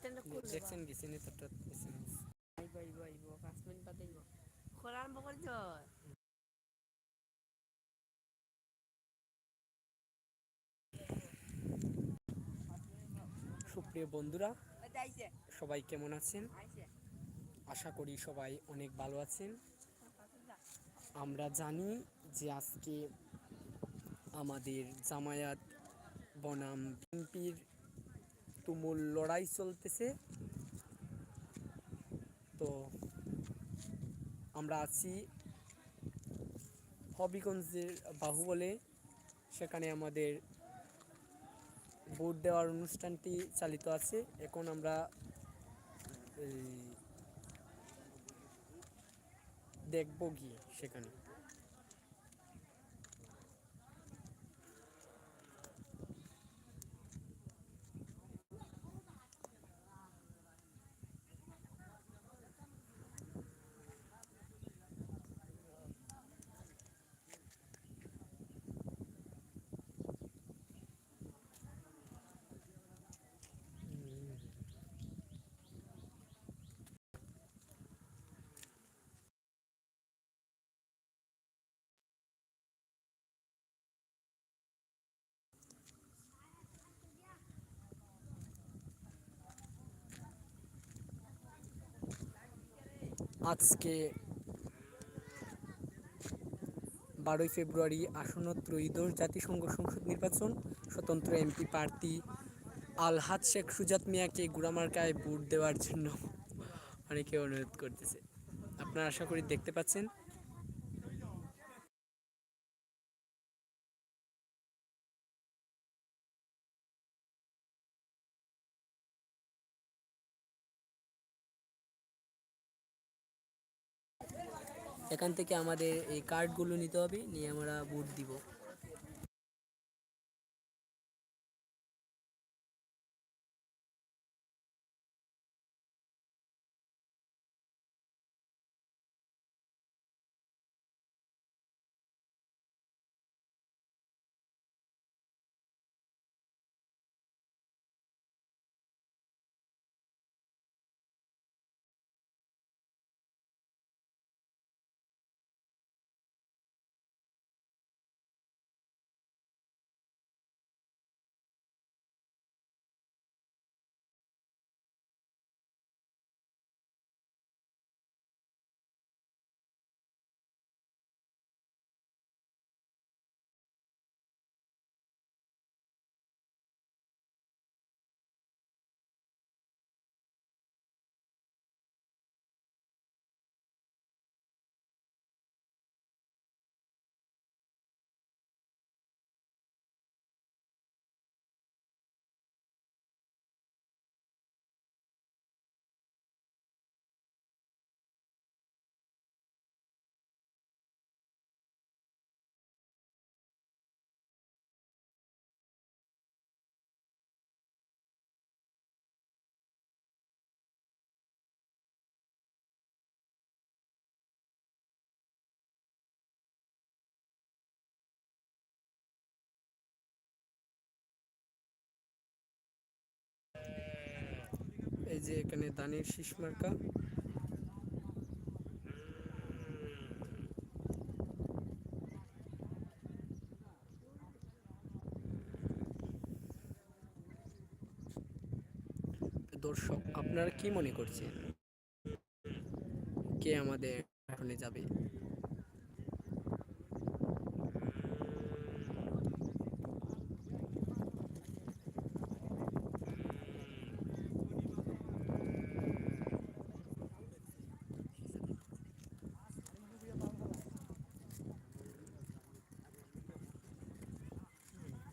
স্ট্যান্ডে খুলবে দেখছেন গেছি নেতারটা আইব আইব আইব পাঁচ মিনিট বাদে আইব খোলা আরম্ভ করছ সুপ্রিয় বন্ধুরা সবাই কেমন আছেন? আশা করি সবাই অনেক ভালো আছেন। আমরা জানি যে আজকে আমাদের জামায়াত বনাম বিএনপির তুমুল লড়াই চলতেছে। তো আমরা আছি হবিগঞ্জের বাহুবলে। সেখানে আমাদের ভোট দেওয়ার অনুষ্ঠানটি চালিত আছে। এখন আমরা দেখব গিয়ে সেখানে। আজকে বারোই ফেব্রুয়ারি আসন্ন ত্রয়োদশ জাতিসংঘ সংসদ নির্বাচন। স্বতন্ত্র এমপি প্রার্থী আলহাদ শেখ সুজাত মিয়াকে গুড়ামার্কায় ভোট দেওয়ার জন্য অনেকে অনুরোধ করতেছে। আপনারা আশা করি দেখতে পাচ্ছেন। এখান থেকে আমাদের এই কার্ডগুলো নিতে হবে নিয়ে আমরা ভোট দিব। যে এখানে দানের শীষ মার্কা। দর্শক আপনারা কি মনে করছেন? কে আমাদের আসনে যাবে?